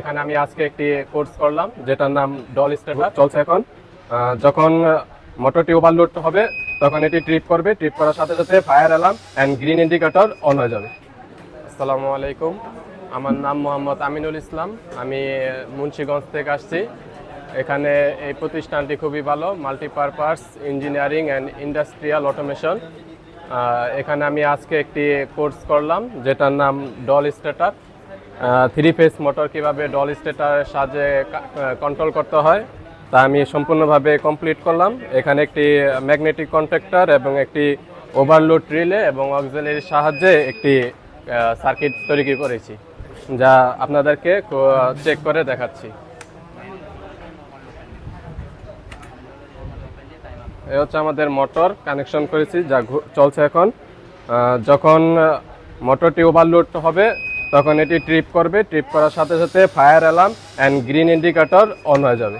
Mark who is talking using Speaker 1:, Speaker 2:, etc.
Speaker 1: এখানে আমি আজকে একটি কোর্স করলাম, যেটার নাম ডল স্টার্টার চলছে এখন। যখন মোটরটি ওভারলোড হবে, তখন এটি ট্রিপ করবে। ট্রিপ করার সাথে সাথে fire alarm and green indicator on হয়ে যাবে। আসসালামু আলাইকুম। আমার নাম মোহাম্মদ আমিনুল ইসলাম। আমি মুন্সিগঞ্জ থেকে আসছি। এখানে এই প্রতিষ্ঠানটি খুবই ভালো। Multipurpose engineering and industrial automation এখানে আমি আজকে একটি কোর্স করলাম, যেটার নাম DOL starter three phase motor কীভাবে ডল স্টেটারের সাহায্যে কন্ট্রোল করতে হয়, তা আমি সম্পূর্ণভাবে কমপ্লিট করলাম। এখানে একটি ম্যাগনেটিক কন্ট্রাক্টর এবং একটি ওভারলোড রিলে এবং অক্সিলারির সাহায্যে একটি সার্কিট তৈরি করেছি, যা আপনাদেরকে চেক করে দেখাচ্ছি। এ হচ্ছে আমাদের মোটর কানেকশন করেছি, যা চলছে এখন। যখন মোটরটি ওভারলোড হবে তখন এটি ট্রিপ করবে। ট্রিপ করার সাথে সাথে fire alarm and green indicator on হয়ে যাবে।